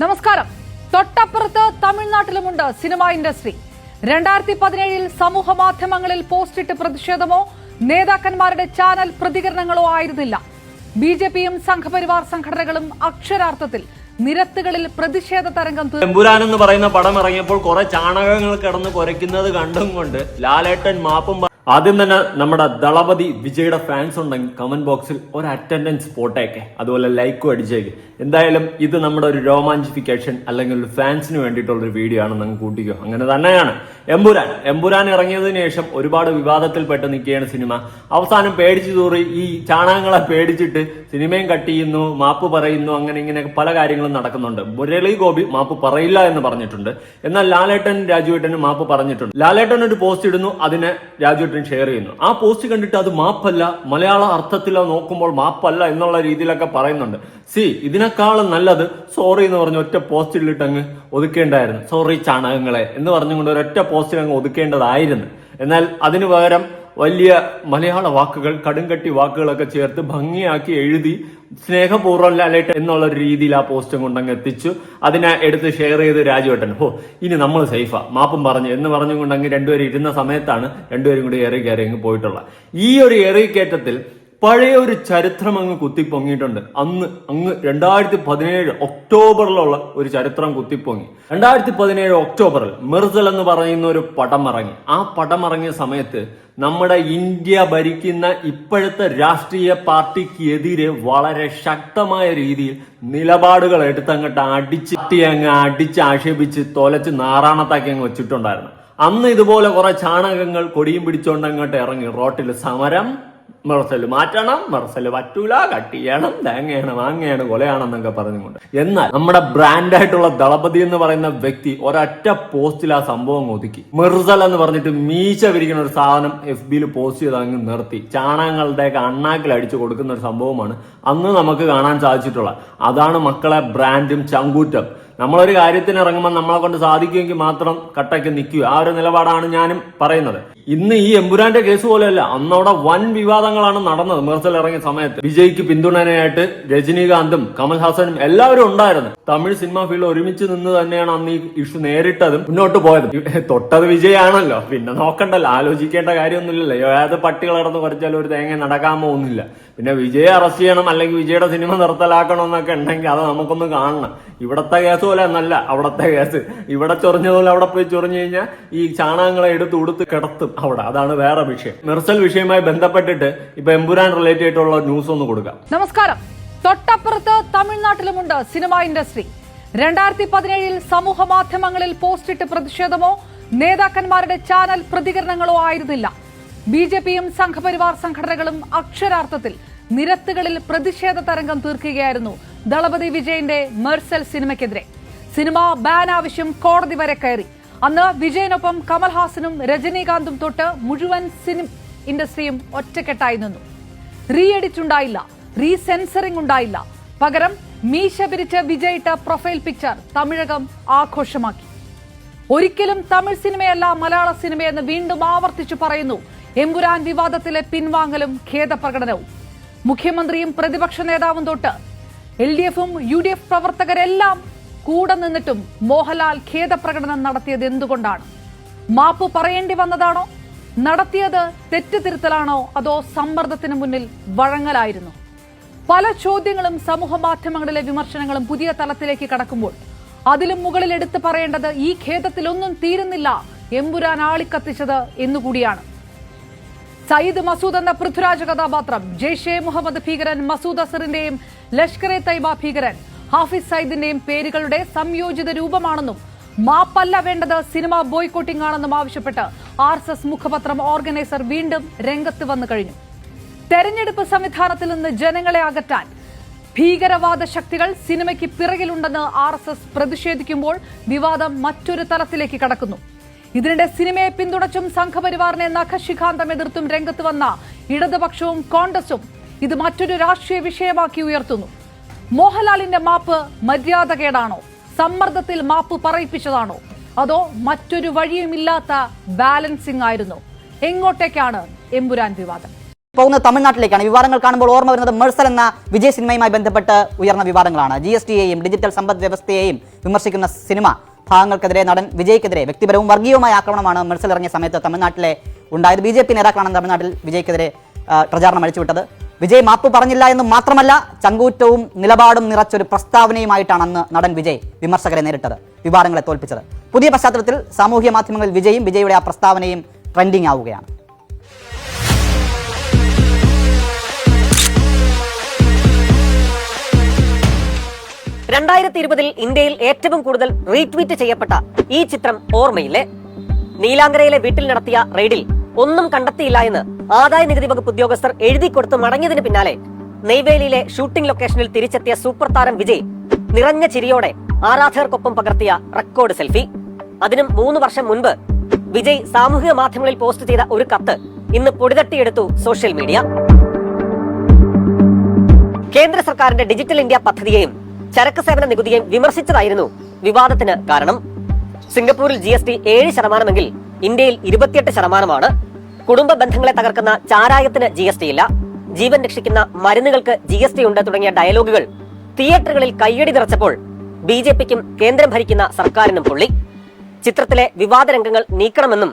നമസ്കാരം. തൊട്ടപ്പുറത്ത് തമിഴ്നാട്ടിലുമുണ്ട് cinema industry. രണ്ടായിരത്തി പതിനേഴിൽ സമൂഹ മാധ്യമങ്ങളിൽ പോസ്റ്റിട്ട് പ്രതിഷേധമോ നേതാക്കന്മാരുടെ ചാനൽ പ്രതികരണങ്ങളോ ആയിരുന്നില്ല. ബി ജെ പിയും സംഘപരിവാർ സംഘടനകളും അക്ഷരാർത്ഥത്തിൽ നിരത്തുകളിൽ പ്രതിഷേധ തരംഗം എമ്പുരാൻ എന്ന് പറയുന്ന പടം ഇറങ്ങിയപ്പോൾ കുറെ ചാണകങ്ങൾ കിടന്ന് കുരയ്ക്കുന്നത് കണ്ടും കൊണ്ട് ലാലേട്ടൻ മാപ്പും ആദ്യം തന്നെ നമ്മുടെ ദളപതി വിജയുടെ ഫാൻസ് ഉണ്ടെങ്കിൽ കമന്റ് ബോക്സിൽ ഒരു അറ്റൻഡൻസ് പോട്ടേക്കെ അതുപോലെ ലൈക്കും അടിച്ചേക്ക് എന്തായാലും ഇത് നമ്മുടെ ഒരു രോമാഞ്ചിഫിക്കേഷൻ അല്ലെങ്കിൽ ഒരു ഫാൻസിന് വേണ്ടിയിട്ടുള്ള ഒരു വീഡിയോ ആണ് നിങ്ങൾ കൂട്ടിക്കോ. അങ്ങനെ തന്നെയാണ്. എമ്പുരാൻ. എമ്പുരാൻ ഇറങ്ങിയതിനു ശേഷം ഒരുപാട് വിവാദത്തിൽ പെട്ട് നിൽക്കുകയാണ് സിനിമ. അവസാനം പേടിച്ചു തൂറി ഈ ചാണകങ്ങളെ പേടിച്ചിട്ട് സിനിമയും കട്ട് ചെയ്യുന്നു മാപ്പ് പറയുന്നു അങ്ങനെ ഇങ്ങനെ പല കാര്യങ്ങളും നടക്കുന്നുണ്ട്. മുരളി ഗോപി മാപ്പ് പറയില്ല എന്ന് പറഞ്ഞിട്ടുണ്ട്. എന്നാൽ ലാലേട്ടൻ രാജുവേട്ടനും മാപ്പ് പറഞ്ഞിട്ടുണ്ട്. ലാലേട്ടൻ ഒരു പോസ്റ്റ് ഇടുന്നു അതിനെ രാജുവേട്ടൻ ഷെയർ ചെയ്യുന്നു. ആ പോസ്റ്റ് കണ്ടിട്ട് അത് മാപ്പല്ല മലയാള അർത്ഥത്തിലോ നോക്കുമ്പോൾ മാപ്പല്ല എന്നുള്ള രീതിയിലൊക്കെ പറയുന്നുണ്ട്. സി ഇതിനേക്കാളും നല്ലത് സോറി എന്ന് പറഞ്ഞ ഒറ്റ പോസ്റ്റിലിട്ട് അങ്ങ് ഒതുക്കേണ്ടായിരുന്നു. സോറി ചാണകങ്ങളെ എന്ന് പറഞ്ഞുകൊണ്ട് ഒരൊറ്റ പോസ്റ്റിൽ അങ്ങ് ഒതുക്കേണ്ടതായിരുന്നു. എന്നാൽ അതിനു പകരം വലിയ മലയാള വാക്കുകൾ കടുംകട്ടി വാക്കുകളൊക്കെ ചേർത്ത് ഭംഗിയാക്കി എഴുതി സ്നേഹപൂർവം ലാലേട്ട് എന്നുള്ള രീതിയിൽ ആ പോസ്റ്റും കൊണ്ടങ്ങ് എത്തിച്ചു. അതിനെ എടുത്ത് ഷെയർ ചെയ്ത് രാജുവേട്ടൻ ഹോ ഇനി നമ്മൾ സേഫാ മാപ്പും പറഞ്ഞു. എന്ന് പറഞ്ഞുകൊണ്ട് അങ്ങ് രണ്ടുപേരും ഇരുന്ന സമയത്താണ് രണ്ടുപേരും കൂടി ഏറി കയറി അങ്ങ് പോയിട്ടുള്ളത്. ഈ ഒരു ഏറിക്കയറ്റത്തിൽ പഴയ ഒരു ചരിത്രം അങ്ങ് കുത്തിപ്പൊങ്ങിയിട്ടുണ്ട്. അന്ന് അങ്ങ് രണ്ടായിരത്തി പതിനേഴ് ഒക്ടോബറിലുള്ള ഒരു ചരിത്രം കുത്തിപ്പൊങ്ങി. രണ്ടായിരത്തി പതിനേഴ് ഒക്ടോബറിൽ മിർസൽ എന്ന് പറയുന്ന ഒരു പടം ഇറങ്ങി ആ പടം ഇറങ്ങിയ സമയത്ത് നമ്മുടെ ഇന്ത്യ ഭരിക്കുന്ന ഇപ്പോഴത്തെ രാഷ്ട്രീയ പാർട്ടിക്ക് എതിരെ വളരെ ശക്തമായ രീതിയിൽ നിലപാടുകൾ എടുത്തങ്ങോട്ട് അടിച്ച് അങ്ങ് അടിച്ച് ആക്ഷേപിച്ച് തൊലച്ച് നാറാണത്താക്കി അങ്ങ് വെച്ചിട്ടുണ്ടായിരുന്നു. അന്ന് ഇതുപോലെ കുറെ ചാണകങ്ങൾ കൊടിയും പിടിച്ചോണ്ട് അങ്ങോട്ട് ഇറങ്ങി റോട്ടിൽ സമരം. മെറസൽ മാറ്റണം മറസൽ പറ്റൂല കട്ട് ചെയ്യണം തേങ്ങയാണ് മാങ്ങയാണ് കൊലയാണെന്നൊക്കെ പറഞ്ഞുകൊണ്ട്. എന്നാൽ നമ്മുടെ ബ്രാൻഡായിട്ടുള്ള ദളപതി എന്ന് പറയുന്ന വ്യക്തി ഒരൊറ്റ പോസ്റ്റിൽ ആ സംഭവം ഒതുക്കി. മെർസൽ എന്ന് പറഞ്ഞിട്ട് മീശ വിരിക്കുന്ന ഒരു സാധനം എഫ് ബിയിൽ പോസ്റ്റ് ചെയ്ത് അങ്ങ് നിർത്തി. ചാണകങ്ങളുടെയൊക്കെ അണ്ണാക്കിൽ അടിച്ചു കൊടുക്കുന്ന ഒരു സംഭവമാണ് അന്ന് നമുക്ക് കാണാൻ സാധിച്ചിട്ടുള്ള അതാണ് മക്കളെ ബ്രാൻഡും ചങ്കൂറ്റം. നമ്മളൊരു കാര്യത്തിന് ഇറങ്ങുമ്പോൾ നമ്മളെ കൊണ്ട് സാധിക്കുമെങ്കിൽ മാത്രം കട്ടയ്ക്ക് നിൽക്കുക. ആ ഒരു നിലപാടാണ് ഞാനും പറയുന്നത്. ഇന്ന് ഈ എമ്പുരാന്റെ കേസ് പോലെയല്ല അന്നവിടെ വൻ വിവാദങ്ങളാണ് നടന്നത്. മെർസൽ ഇറങ്ങിയ സമയത്ത് വിജയ്ക്ക് പിന്തുണനായിട്ട് രജനീകാന്തും കമൽഹാസനും എല്ലാവരും ഉണ്ടായിരുന്നു. തമിഴ് സിനിമാ ഫീൽഡ് ഒരുമിച്ച് നിന്ന് തന്നെയാണ് അന്ന് ഈ ഇഷ്യൂ നേരിട്ടതും മുന്നോട്ട് പോയത്. തൊട്ടത് വിജയാണല്ലോ. പിന്നെ നോക്കണ്ടല്ലോ ആലോചിക്കേണ്ട കാര്യമൊന്നുമില്ലല്ലോ. ഏത് പട്ടികൾ ഇടന്ന് കുറച്ചാലും ഒരു തേങ്ങ നടക്കാൻ പോകുന്നില്ല. പിന്നെ വിജയെ അറസ്റ്റ് ചെയ്യണം അല്ലെങ്കിൽ വിജയുടെ സിനിമ നിർത്തലാക്കണം എന്നൊക്കെ ഉണ്ടെങ്കിൽ അത് നമുക്കൊന്ന് കാണണം. ഇവിടത്തെ കേസ് പോലെ എന്നല്ല അവിടത്തെ കേസ്. ഇവിടെ ചൊറിഞ്ഞതുപോലെ അവിടെ പോയി ചൊറിഞ്ഞു കഴിഞ്ഞാൽ ഈ ചാണകങ്ങളെ എടുത്ത് ഉടുത്ത് കിടത്തും അവിടെ. അതാണ് വേറെ വിഷയം. മെർസൽ വിഷയവുമായി ബന്ധപ്പെട്ടിട്ട് ഇപ്പൊ എമ്പുരാൻ റിലേറ്റഡ് ആയിട്ടുള്ള ന്യൂസ് ഒന്ന് കൊടുക്കാം. നമസ്കാരം. തൊട്ടപ്പുറത്ത് തമിഴ്നാട്ടിലുമുണ്ട് സിനിമ ഇൻഡസ്ട്രി. രണ്ടായിരത്തി പതിനേഴിൽ സമൂഹ മാധ്യമങ്ങളിൽ പോസ്റ്റിട്ട് പ്രതിഷേധമോ നേതാക്കന്മാരുടെ ചാനൽ പ്രതികരണങ്ങളോ ആയിരുന്നില്ല. ബി ജെ പിയും സംഘപരിവാർ സംഘടനകളും അക്ഷരാർത്ഥത്തിൽ നിരത്തുകളിൽ പ്രതിഷേധ തരംഗം തീർക്കുകയായിരുന്നു ദളപതി വിജയന്റെ മെർസൽ സിനിമയ്ക്കെതിരെ. സിനിമ ബാൻ ആവശ്യം കോടതി വരെ കയറി. അന്ന് വിജയനൊപ്പം കമൽഹാസനും രജനീകാന്തും തൊട്ട് മുഴുവൻ സിനിമ ഇൻഡസ്ട്രിയും ഒറ്റക്കെട്ടായി നിന്നു. റീ എഡിറ്റ് ഉണ്ടായില്ല റീ റീസെൻസറിംഗ് ഉണ്ടായില്ല പകരം മീശ പിരിച്ച് വിജയിട്ട പ്രൊഫൈൽ പിക്ചർ തമിഴകം ആഘോഷമാക്കി. ഒരിക്കലും തമിഴ് സിനിമയല്ല മലയാള സിനിമയെന്ന് വീണ്ടും ആവർത്തിച്ചു പറയുന്നു എമ്പുരാൻ വിവാദത്തിലെ പിൻവാങ്ങലും ഖേദപ്രകടനവും. മുഖ്യമന്ത്രിയും പ്രതിപക്ഷ നേതാവും തൊട്ട് എൽ ഡി എഫും യു ഡി എഫ് പ്രവർത്തകരെല്ലാം കൂടെ നിന്നിട്ടും മോഹൻലാൽ ഖേദപ്രകടനം നടത്തിയത് എന്തുകൊണ്ടാണ്? മാപ്പ് പറയേണ്ടി വന്നതാണോ? നടത്തിയത് തെറ്റുതിരുത്തലാണോ? അതോ സമ്മർദ്ദത്തിന് മുന്നിൽ വഴങ്ങലായിരുന്നു? പല ചോദ്യങ്ങളും സമൂഹ മാധ്യമങ്ങളിലെ വിമർശനങ്ങളും പുതിയ തലത്തിലേക്ക് കടക്കുമ്പോൾ അതിലും മുകളിൽ എടുത്തു പറയേണ്ടത് ഈ ഖേദത്തിലൊന്നും തീരുന്നില്ല. എമ്പുരാൻ ആളിക്കത്തിച്ചത് എന്നുകൂടിയാണ്. സയ്യിദ് മസൂദ് എന്ന പൃഥ്വിരാജ് കഥാപാത്രം. ജെയ്ഷെ മുഹമ്മദ് ഭീകരൻ മസൂദ് അസറിന്റെയും ലഷ്കർ എ തൈബ ഭീകരൻ. ഹാഫിസ് സയ്യിദിന്റെയും പേരുകളുടെ സംയോജിത രൂപമാണെന്നും മാപ്പല്ല വേണ്ടത് സിനിമ ബോയ്ക്കോട്ടിംഗ് ആണെന്നും ആവശ്യപ്പെട്ട് ആർ എസ് എസ് മുഖപത്രം ഓർഗനൈസർ വീണ്ടും രംഗത്ത് വന്നു കഴിഞ്ഞു. തെരഞ്ഞെടുപ്പ് സംവിധാനത്തിൽ നിന്ന് ജനങ്ങളെ അകറ്റാൻ ഭീകരവാദ ശക്തികൾ സിനിമയ്ക്ക് പിറകിലുണ്ടെന്ന് ആർ പ്രതിഷേധിക്കുമ്പോൾ വിവാദം മറ്റൊരു തലത്തിലേക്ക് കടക്കുന്നു. ഇതിനിടെ സിനിമയെ പിന്തുണച്ചും സംഘപരിവാറിനെ നഖശിഖാന്തം എതിർത്തും രംഗത്ത് വന്ന ഇടതുപക്ഷവും കോൺഗ്രസും ഇത് മറ്റൊരു രാഷ്ട്രീയ വിഷയമാക്കി ഉയർത്തുന്നു. മോഹൻലാലിന്റെ മാപ്പ് മര്യാദകേടാണോ? സമ്മർദ്ദത്തിൽ മാപ്പ് പറയിപ്പിച്ചതാണോ? അതോ മറ്റൊരു വഴിയുമില്ലാത്ത ബാലൻസിംഗ് ആയിരുന്നു? എങ്ങോട്ടേക്കാണ് എമ്പുരാൻ വിവാദം? പോകുന്നത് തമിഴ്നാട്ടിലേക്കാണ്. വിവാദങ്ങൾ കാണുമ്പോൾ ഓർമ്മ വരുന്നത് മെഴ്സൽ എന്ന വിജയ് സിനിമയുമായി ബന്ധപ്പെട്ട് ഉയർന്ന വിവാദങ്ങളാണ്. ജി എസ് ടിയെയും ഡിജിറ്റൽ സമ്പദ് വ്യവസ്ഥയെയും വിമർശിക്കുന്ന സിനിമ ഭാഗങ്ങൾക്കെതിരെ നടൻ വിജയ്ക്കെതിരെ വ്യക്തിപരവും വർഗീയവുമായ ആക്രമണമാണ് മത്സരം ഇറങ്ങിയ സമയത്ത് തമിഴ്നാട്ടിലെ ഉണ്ടായത്. ബി ജെ പി നേതാക്കളാണ് തമിഴ്നാട്ടിൽ വിജയ്ക്കെതിരെ പ്രചാരണം അഴിച്ചുവിട്ടത്. വിജയ് മാപ്പ് പറഞ്ഞില്ല എന്ന് മാത്രമല്ല ചങ്കൂറ്റവും നിലപാടും നിറച്ചൊരു പ്രസ്താവനയുമായിട്ടാണ് അന്ന് നടൻ വിജയ് വിമർശകരെ നേരിട്ടത് വിവാദങ്ങളെ തോൽപ്പിച്ചത്. പുതിയ പശ്ചാത്തലത്തിൽ സാമൂഹ്യ മാധ്യമങ്ങളിൽ വിജയും വിജയുടെ ആ പ്രസ്താവനയും ട്രെൻഡിങ് ആവുകയാണ്. രണ്ടായിരത്തി ഇരുപതിൽ ഇന്ത്യയിൽ ഏറ്റവും കൂടുതൽ റീട്വീറ്റ് ചെയ്യപ്പെട്ട ഈ ചിത്രം ഓർമ്മയില്ലേ? നീലാങ്കരയിലെ വീട്ടിൽ നടത്തിയ റെയ്ഡിൽ ഒന്നും കണ്ടെത്തിയില്ല എന്ന് ആദായ നികുതി വകുപ്പ് ഉദ്യോഗസ്ഥർ എഴുതി കൊടുത്ത് മടങ്ങിയതിന് പിന്നാലെ നെയ്വേലിയിലെ ഷൂട്ടിംഗ് ലൊക്കേഷനിൽ തിരിച്ചെത്തിയ സൂപ്പർ താരം വിജയ് നിറഞ്ഞ ചിരിയോടെ ആരാധകർക്കൊപ്പം പകർത്തിയ റെക്കോർഡ് സെൽഫി. അതിനും മൂന്ന് വർഷം മുൻപ് വിജയ് സാമൂഹിക മാധ്യമങ്ങളിൽ പോസ്റ്റ് ചെയ്ത ഒരു കത്ത് ഇന്ന് പൊടിതട്ടിയെടുത്തു സോഷ്യൽ മീഡിയ. കേന്ദ്ര സർക്കാരിന്റെ ഡിജിറ്റൽ ഇന്ത്യ പദ്ധതിയെയും ചരക്ക് സേവന നികുതിയെ വിമർശിച്ചതായിരുന്നു വിവാദത്തിന് കാരണം. സിംഗപ്പൂരിൽ ജി എസ് ടി ഏഴ് ശതമാനമെങ്കിൽ ഇന്ത്യയിൽ ഇരുപത്തിയെട്ട് ശതമാനമാണ്. കുടുംബ ബന്ധങ്ങളെ തകർക്കുന്ന ചാരായത്തിന് ജി എസ് ടി ഇല്ല. ജീവൻ രക്ഷിക്കുന്ന മരുന്നുകൾക്ക് ജി എസ് ടി ഉണ്ട് തുടങ്ങിയ ഡയലോഗുകൾ തിയേറ്ററുകളിൽ കയ്യടി നിറച്ചപ്പോൾ ബി ജെ പിക്കും കേന്ദ്രം ഭരിക്കുന്ന സർക്കാരിനും പൊള്ളി. ചിത്രത്തിലെ വിവാദ രംഗങ്ങൾ നീക്കണമെന്നും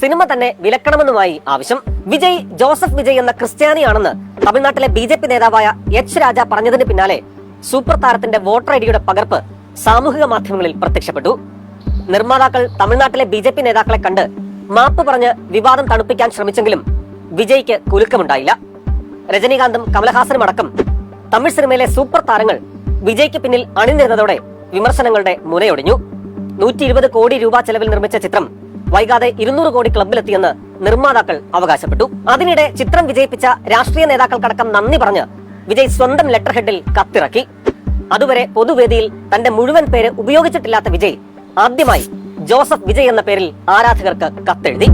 സിനിമ തന്നെ വിലക്കണമെന്നുമായി ആവശ്യം. വിജയ് ജോസഫ് വിജയ് എന്ന ക്രിസ്ത്യാനിയാണെന്ന് തമിഴ്നാട്ടിലെ ബി നേതാവായ എച്ച് രാജ പറഞ്ഞതിന് പിന്നാലെ സൂപ്പർ താരത്തിന്റെ വോട്ടർ ഐഡിയുടെ പകർപ്പ് സാമൂഹിക മാധ്യമങ്ങളിൽ പ്രത്യക്ഷപ്പെട്ടു. നിർമ്മാതാക്കൾ തമിഴ്നാട്ടിലെ ബി ജെ പി നേതാക്കളെ കണ്ട് മാപ്പ് പറഞ്ഞ് വിവാദം തണുപ്പിക്കാൻ ശ്രമിച്ചെങ്കിലും വിജയ്ക്ക് കുലുക്കമുണ്ടായില്ല. രജനീകാന്തും കമലഹാസനും അടക്കം തമിഴ് സിനിമയിലെ സൂപ്പർ താരങ്ങൾ വിജയ്ക്ക് പിന്നിൽ അണിനിരുന്നതോടെ വിമർശനങ്ങളുടെ മുനയൊടിഞ്ഞു. നൂറ്റി ഇരുപത് കോടി രൂപ ചെലവിൽ നിർമ്മിച്ച ചിത്രം വൈകാതെ ഇരുന്നൂറ് കോടി ക്ലബിലെത്തിയെന്ന് നിർമ്മാതാക്കൾ അവകാശപ്പെട്ടു. അതിനിടെ ചിത്രം വിജയിപ്പിച്ച രാഷ്ട്രീയ നേതാക്കൾക്കടക്കം നന്ദി പറഞ്ഞ് വിജയ് സ്വന്തം ലെറ്റർ ഹെഡിൽ കത്തിറക്കി. അതുവരെ പൊതുവേദിയിൽ തന്റെ മുഴുവൻ പേര് ഉപയോഗിച്ചിട്ടില്ലാത്ത വിജയ് ആദ്യമായി ജോസഫ് വിജയ് എന്ന പേരിൽ ആരാധകർക്ക് കത്തെഴുതി.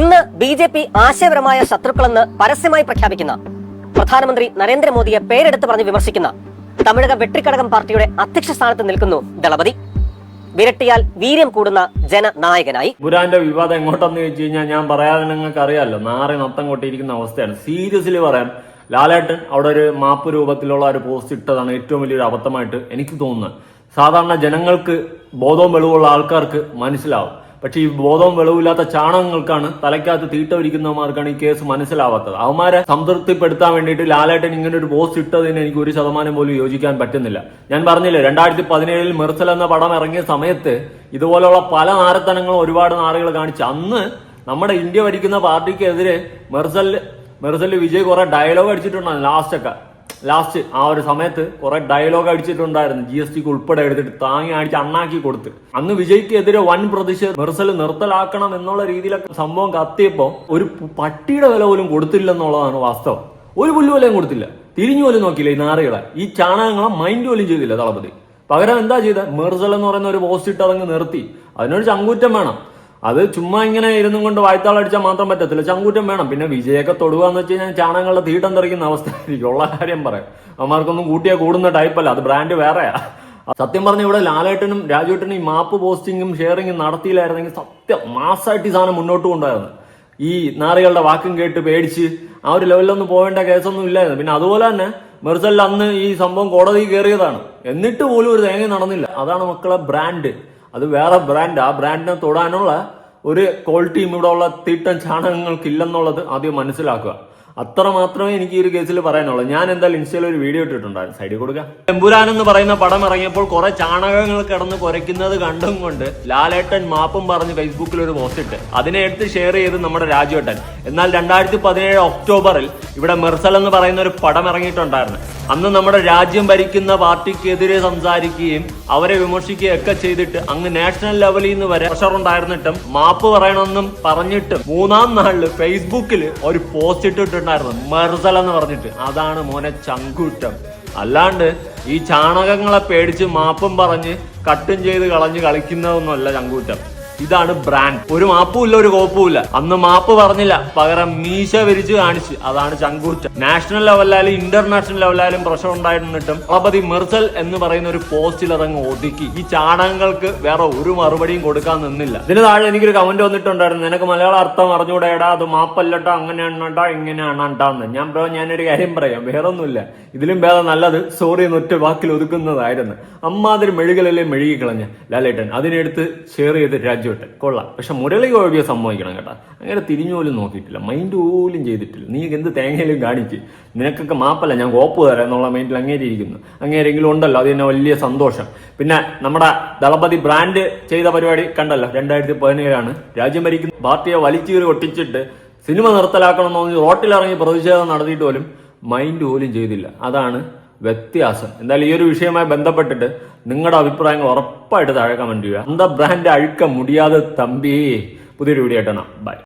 ഇന്ന് ബി ജെ പി ആശയപരമായ ശത്രുക്കളെന്ന് പരസ്യമായി പ്രഖ്യാപിക്കുന്ന പ്രധാനമന്ത്രി നരേന്ദ്രമോദിയെ പേരെടുത്ത് പറഞ്ഞ് വിമർശിക്കുന്ന തമിഴക വെട്ടിക്കടകം പാർട്ടിയുടെ അധ്യക്ഷ സ്ഥാനത്ത് നിൽക്കുന്നു ദളപതി. വിരട്ടിയാൽ വീര്യം കൂടുന്ന ജനനായകനായി. ഗുരാന്റെ വിവാദം എങ്ങോട്ടെന്ന് ചോദിച്ചു കഴിഞ്ഞാൽ ഞാൻ പറയാതെ നിങ്ങൾക്ക് അറിയാമല്ലോ നാറി നത്തം കൊട്ടിയിരിക്കുന്ന അവസ്ഥയാണ്. സീരിയസ്ലി പറയാം ലാലേട്ടൻ അവിടെ ഒരു മാപ്പ് രൂപത്തിലുള്ള ഒരു പോസ്റ്റ് ഇട്ടതാണ് ഏറ്റവും വലിയൊരു അബദ്ധമായിട്ട് എനിക്ക് തോന്നുന്നത്. സാധാരണ ജനങ്ങൾക്ക് ബോധവും വെളിവുള്ള ആൾക്കാർക്ക് മനസ്സിലാവും. പക്ഷെ ഈ ബോധവും വെളിവില്ലാത്ത ചാണകങ്ങൾക്കാണ് തലയ്ക്കകത്ത് തീട്ടൊരിക്കുന്നവർക്കാണ് ഈ കേസ് മനസ്സിലാവാത്തത്. അവന്മാരെ സംതൃപ്തിപ്പെടുത്താൻ വേണ്ടിയിട്ട് ലാലേട്ടൻ ഇങ്ങനെ ഒരു പോസ്റ്റ് ഇട്ടതിന് എനിക്ക് ഒരു ശതമാനം പോലും യോജിക്കാൻ പറ്റുന്നില്ല. ഞാൻ പറഞ്ഞില്ലേ രണ്ടായിരത്തി പതിനേഴിൽ മെർസൽ എന്ന പടം ഇറങ്ങിയ സമയത്ത് ഇതുപോലുള്ള പല നാരത്തനങ്ങളും ഒരുപാട് നാറുകൾ കാണിച്ചു അന്ന് നമ്മുടെ ഇന്ത്യ ഭരിക്കുന്ന പാർട്ടിക്കെതിരെ മെർസൽ മെർസൽ വിജയ് കുറെ ഡയലോഗ് അടിച്ചിട്ടുണ്ടായിരുന്നു ലാസ്റ്റ് ഒക്കെ ലാസ്റ്റ് ആ ഒരു സമയത്ത് കുറെ ഡയലോഗ് അടിച്ചിട്ടുണ്ടായിരുന്നു. ജി എസ് ടിക്ക് ഉൾപ്പെടെ എടുത്തിട്ട് താങ്ങി അടിച്ച് അണ്ണാക്കി കൊടുത്ത്. അന്ന് വിജയ്ക്ക് എതിരെ വൻ പ്രതിഷേധം മെർസൽ നിർത്തലാക്കണം എന്നുള്ള രീതിയിലൊക്കെ സംഭവം കത്തിയപ്പോ ഒരു പട്ടിയുടെ വില പോലും കൊടുത്തില്ലെന്നുള്ളതാണ് വാസ്തവം. ഒരു പുല്ല് വിലയും കൊടുത്തില്ല. തിരിഞ്ഞു പോലും നോക്കിയില്ല ഈ നാറികളെ. ഈ ചാണകങ്ങളെ മൈൻഡ് പോലും ചെയ്തില്ല തളപതി. പകരം എന്താ ചെയ്ത? മെർസൽ എന്ന് പറയുന്ന ഒരു പോസ്റ്റ് ഇട്ട് അതങ്ങ് നിർത്തി. അതിനൊരു ചങ്കൂറ്റം വേണം. അത് ചുമ്മാ ഇങ്ങനെ ഇരുന്നും കൊണ്ട് വായ്ത്താളടിച്ചാൽ മാത്രം പറ്റത്തില്ല. ചങ്കൂറ്റം വേണം. പിന്നെ വിജയൊക്കെ തൊടുക എന്ന് വെച്ച് കഴിഞ്ഞാൽ ചാണകങ്ങളുടെ തീട്ടം തെറിക്കുന്ന അവസ്ഥ ആയിരിക്കും ഉള്ള കാര്യം പറയാം. അവന്മാർക്കൊന്നും കൂട്ടിയ കൂടുന്ന ടൈപ്പല്ല അത് ബ്രാൻഡ് വേറെയാ. സത്യം പറഞ്ഞ ഇവിടെ ലാലേട്ടനും രാജുവേട്ടനും ഈ മാപ്പ് പോസ്റ്റിങ്ങും ഷെയറിങ്ങും നടത്തിയില്ലായിരുന്നെങ്കിൽ സത്യം മാസമായിട്ട് ഈ സാധനം മുന്നോട്ട് കൊണ്ടുപോയിരുന്നു ഈ നാറികളുടെ വാക്കും കേട്ട് പേടിച്ച് ആ ഒരു ലെവലിലൊന്നും പോകേണ്ട കേസൊന്നും ഇല്ലായിരുന്നു. പിന്നെ അതുപോലെ തന്നെ മെർസലിൽ അന്ന് ഈ സംഭവം കോടതി കയറിയതാണ് എന്നിട്ട് പോലും ഒരു തേങ്ങ നടന്നില്ല. അതാണ് മക്കളെ ബ്രാൻഡ് അത് വേറെ ബ്രാൻഡ് ആ ബ്രാൻഡിനെ തൊടാനുള്ള ഒരു ക്വാളിറ്റിയും ഇവിടെ ഉള്ള തീട്ടൻ ചാണകങ്ങൾക്ക് ഇല്ലെന്നുള്ളത് ആദ്യം മനസ്സിലാക്കുക. അത്ര മാത്രമേ എനിക്ക് ഈ ഒരു കേസിൽ പറയാനുള്ളൂ. ഞാൻ എന്തായാലും ഇൻസ്റ്റയിൽ ഒരു വീഡിയോ ഇട്ടിട്ടുണ്ടായിരുന്നു. സൈഡിൽ കൊടുക്കുക എമ്പുരാൻ എന്ന് പറയുന്ന പടം ഇറങ്ങിയപ്പോൾ കുറെ ചാണകങ്ങൾ കിടന്ന് കുരയ്ക്കുന്നത് കണ്ടും കൊണ്ട് ലാലേട്ടൻ മാപ്പും പറഞ്ഞ് ഫേസ്ബുക്കിൽ ഒരു പോസ്റ്റ് ഇട്ട്. അതിനെ എടുത്ത് ഷെയർ ചെയ്ത് നമ്മുടെ രാജുവേട്ടൻ. എന്നാൽ രണ്ടായിരത്തി പതിനേഴ് ഒക്ടോബറിൽ ഇവിടെ മെർസൽ എന്ന് പറയുന്ന ഒരു പടം ഇറങ്ങിയിട്ടുണ്ടായിരുന്നു. അന്ന് നമ്മുടെ രാജ്യം ഭരിക്കുന്ന പാർട്ടിക്കെതിരെ സംസാരിക്കുകയും അവരെ വിമർശിക്കുകയും ഒക്കെ ചെയ്തിട്ട് അങ്ങ് നാഷണൽ ലെവലിൽ നിന്ന് വരെ പ്രഷർ ഉണ്ടായിരുന്നിട്ടും മാപ്പ് പറയണമെന്നും പറഞ്ഞിട്ടും മൂന്നാം നാളിൽ ഫേസ്ബുക്കിൽ ഒരു പോസ്റ്റ് ഇട്ടിട്ടുണ്ടായിരുന്നു. മെർസൽ എന്ന് പറഞ്ഞിട്ട്. അതാണ് മോനെ ചങ്കൂറ്റം. അല്ലാണ്ട് ഈ ചാണകങ്ങളെ പേടിച്ച് മാപ്പും പറഞ്ഞ് കട്ടും ചെയ്ത് കളഞ്ഞ് കളിക്കുന്നതൊന്നുമല്ല ചങ്കൂറ്റം. ഇതാണ് ബ്രാൻഡ് ഒരു മാപ്പും ഇല്ല ഒരു കോപ്പും ഇല്ല അന്ന് മാപ്പ് പറഞ്ഞില്ല. പകരം മീശ വിരിച്ച് കാണിച്ച്. അതാണ് ചങ്കൂറ്റ. നാഷണൽ ലെവലിലായാലും ഇന്റർനാഷണൽ ലെവലിലായാലും പ്രഷർ ഉണ്ടായിരുന്നിട്ടും ദളപതി മെർസൽ എന്ന് പറയുന്ന ഒരു പോസ്റ്റിൽ അതങ്ങ് ഒതുക്കി. ഈ ചാണകങ്ങൾക്ക് വേറെ ഒരു മറുപടിയും കൊടുക്കാൻ നിന്നില്ല. ഇതിന് താഴെ എനിക്കൊരു കമന്റ് വന്നിട്ടുണ്ടായിരുന്നു. നിനക്ക് മലയാള അർത്ഥം അറിഞ്ഞുകൂടേടാ അത് മാപ്പല്ലട്ടോ അങ്ങനെയാണ് കേട്ടോ ഇങ്ങനെയാണ് കേട്ടാന്ന് ഞാൻ ഞാനൊരു കാര്യം പറയാം. വേറൊന്നുമില്ല. ഇതിലും വേറെ നല്ലത് സോറി എന്ന് ഒറ്റ വാക്കിൽ ഒതുക്കുന്നതായിരുന്നു. അമ്മാതിരി മെഴുകലല്ലേ മെഴുകി കളഞ്ഞ ലാലേട്ടൻ അതിനെടുത്ത് ഷെയർ ചെയ്ത് രാജുവേട്ടൻ കൊള്ളാം. പക്ഷെ മുരളി ഗോപിയെ സംഭവിക്കണം കേട്ടോ. അങ്ങനെ തിരിഞ്ഞു പോലും നോക്കിയിട്ടില്ല. മൈൻഡ് പോലും ചെയ്തിട്ടില്ല. നീ എന്ത് തേങ്ങയിലും കാണിച്ച്. നിനക്കൊക്കെ മാപ്പല്ല. ഞാൻ കോപ്പ് തരാം എന്നുള്ള മൈൻഡിൽ അങ്ങേരി ഇരിക്കുന്നു. അങ്ങേരെങ്കിലും ഉണ്ടല്ലോ. അത് തന്നെ വലിയ സന്തോഷം. പിന്നെ നമ്മുടെ ദളപതി ബ്രാൻഡ് ചെയ്ത പരിപാടി കണ്ടല്ലോ. രണ്ടായിരത്തി പതിനേഴാണ് രാജ്യം ഭരിക്കുന്ന പാർട്ടിയെ വലിച്ചീറി ഒട്ടിച്ചിട്ട് സിനിമ നിർത്തലാക്കണമെന്ന് റോട്ടിലിറങ്ങി പ്രതിഷേധം നടത്തിയിട്ട് പോലും മൈൻഡ് പോലും ചെയ്തില്ല. അതാണ് വ്യത്യാസം. എന്തായാലും ഈ ഒരു വിഷയവുമായി ബന്ധപ്പെട്ടിട്ട് നിങ്ങളുടെ അഭിപ്രായങ്ങൾ ഉറപ്പായിട്ട് താഴെ കമന്റ് ചെയ്യുക. എന്താ ബ്രാൻഡ് അഴുക്ക മുടിയാതെ തമ്പി പുതിയൊരു വീഡിയോ ആയിട്ടാണ് ബൈ